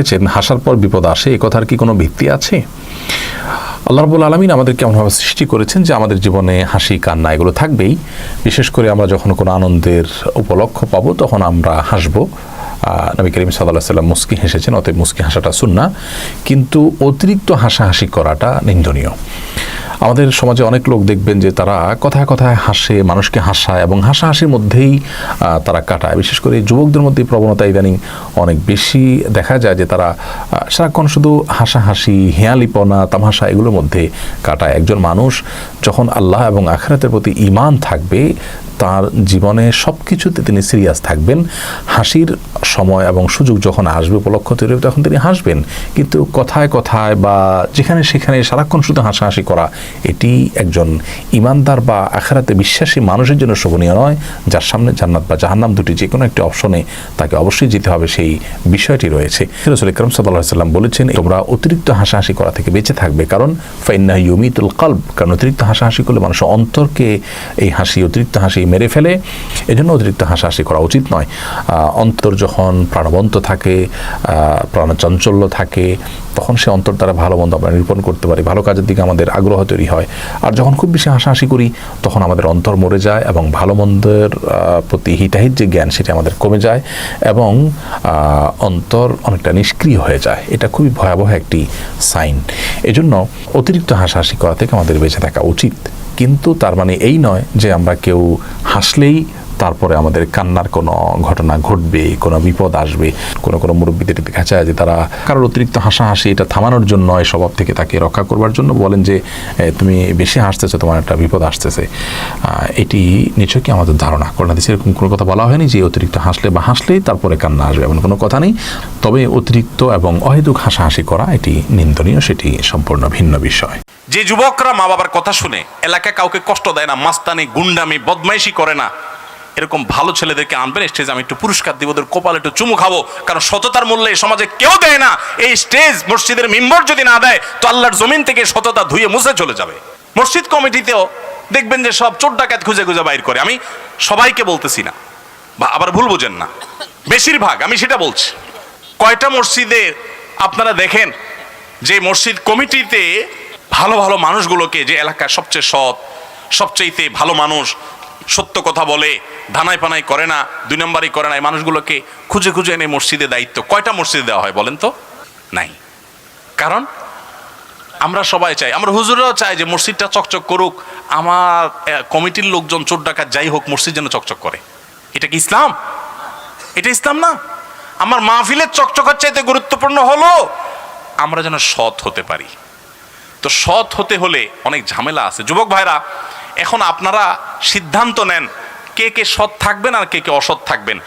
বলেছেন হাসার পর বিপদ আসে, এ কথার কি কোনো ভিত্তি আছে? আল্লাহ রবুল আলমিন আমাদের কেমনভাবে সৃষ্টি করেছেন যে আমাদের জীবনে হাসি, কান্না এগুলো থাকবেই। বিশেষ করে আমরা যখন কোনো আনন্দের উপলক্ষ পাব, তখন আমরা হাসব। নবী করিম সাল্লাহ সাল্লাম মুস্কি হেসেছেন, অতএব মুস্কি হাসাটা শুননা কিন্তু অতিরিক্ত হাসাহাসি করাটা নিন্দনীয়। আমাদের সমাজে অনেক লোক দেখবেন যে তারা কথায় কথায় হাসে, মানুষকে হাসায় এবং হাসাহাসির মধ্যেই তারা কাটায়। বিশেষ করে যুবকদের মধ্যে প্রবণতা ইদানিং অনেক বেশি দেখা যায় যে তারা সারাক্ষণ শুধু হাসাহাসি, হেয়ালিপনা, তামাশা এগুলোর মধ্যে কাটায়। একজন মানুষ যখন আল্লাহ এবং আখরাতের প্রতি ইমান থাকবে, তার জীবনে সব কিছুতে তিনি সিরিয়াস থাকবেন। হাসির সময় এবং সুযোগ যখন আসবে উপলক্ষ তৈরি তখন তিনি হাসবেন। কিন্তু কথায় কথায় বা যেখানে সেখানে সারাক্ষণ শুধু হাসাহাসি করা এটি একজন ইমানদার বা আখেরাতে বিশ্বাসী মানুষের জন্য শোভনীয় নয়, যার সামনে জান্নাত বা জাহান্নাম দুটি যে কোনো একটি অপশনে তাকে অবশ্যই যেতে হবে, সেই বিষয়টি রয়েছে। রসুল ইকরম সাল্লাহ সাল্লাম বলেছেন, তোমরা অতিরিক্ত হাসাহাসি করা থেকে বেঁচে থাকবে, কারণ ফাইন্না ইউমিতুল কাল্ব কারণ অতিরিক্ত হাসাহাসি করলে মানুষের অন্তরকে এই হাসি, অতিরিক্ত হাসি মেরে ফেলে। এজন্য অতিরিক্ত হাসাহাসি করা উচিত নয়। অন্তর যখন প্রাণবন্ত থাকে প্রাণচাঞ্চল্য থাকে, তখন সে অন্তর দ্বারা ভালো মন্দ আমরা নিরূপণ করতে পারি। ভালো কাজের দিকে আমাদের আগ্রহ তৈরি হয়। আর যখন খুব বেশি হাসাহাসি করি, তখন আমাদের অন্তর মরে যায় এবং ভালো মন্দের প্রতি হিতাহিত যে জ্ঞান, সেটি আমাদের কমে যায় এবং অন্তর অনেকটা নিষ্ক্রিয় হয়ে যায়। এটা খুবই ভয়াবহ একটি সাইন। এজন্য অতিরিক্ত হাসাহাসি করা থেকে আমাদের বেঁচে থাকা উচিত। কিন্তু তার মানে এই নয় যে আমরা কেউ হাসলেই তারপরে আমাদের কান্নার কোনো ঘটনা ঘটবে, কোনো বিপদ আসবে, কোনো কোনো মুরব্বীদের দেখা যায় যে তারা কারোর অতিরিক্ত হাসাহাসি, এটা থামানোর জন্য এই স্বভাব থেকে তাকে রক্ষা করবার জন্য বলেন যে তুমি বেশি হাসতেছো, তোমার একটা বিপদ আসতেছে। এটি নিশ্চয়ই কি আমাদের ধারণা? করোনা দেশে এরকম কোনো কথা বলা হয়নি যে, অতিরিক্ত হাসলে বা হাসলেই তারপরে কান্না আসবে, এমন কোনো কথা নেই। তবে অতিরিক্ত এবং অহেতুক হাসাহাসি করা এটি নিন্দনীয়, সেটি সম্পূর্ণ ভিন্ন বিষয়। যে যুবকরা মা বাবার কথা শুনে এলাকায় কাউকে কষ্ট দেয় না, মাস্তানি, গুন্ডামি, বদমাইশি করে না এরকম ভালো ছেলেদেরকে আনবেন স্টেজ আমি একটু পুরস্কার দিব, ওদের কপালে একটু চুমু খাব, কারণ সততার মূল্যে সমাজে কেউ দেয় না। এই স্টেজ মসজিদের মেম্বর যদি না দেয়, তো আল্লাহর জমিন থেকে সততা ধুয়ে মুছে চলে যাবে। মসজিদ কমিটিতেও দেখবেন যে সব চোর ডাকাত খুঁজে খুঁজে বাইর করে। আমি সবাইকে বলতেছি না, বা আবার ভুল বোঝেন না। বেশিরভাগ, আমি সেটা বলছি। কয়টা মসজিদে আপনারা দেখেন, যে মসজিদ কমিটিতে ভালো ভালো মানুষগুলোকে যে এলাকার সবচেয়ে সৎ সবচেয়েতে ভালো মানুষ সত্য কথা বলে, ধানাই পানাই করে না, দুই নম্বরই করে না, এই মানুষগুলোকে খুঁজে খুঁজে এনে মসজিদে দায়িত্ব। কয়টা মসজিদে দেওয়া হয় বলেন তো? নাই। কারণ আমরা সবাই চাই, আমরা হুজুরাও চাই যে মসজিদটা চকচক করুক, আমার কমিটির লোকজন চোর ডাকাত যাই হোক, মসজিদ যেন চকচক করে। এটা কি ইসলাম? এটা ইসলাম না? আমার মাহফিলের চকচকার চাইতে গুরুত্বপূর্ণ হলো আমরা যেন সৎ হতে পারি। তো সৎ হতে হলে অনেক ঝামেলা আছে। যুবক ভাইরা এখন আপনারা সিদ্ধান্ত নেন কে কে সৎ থাকবেন আর কে কে অসৎ থাকবেন।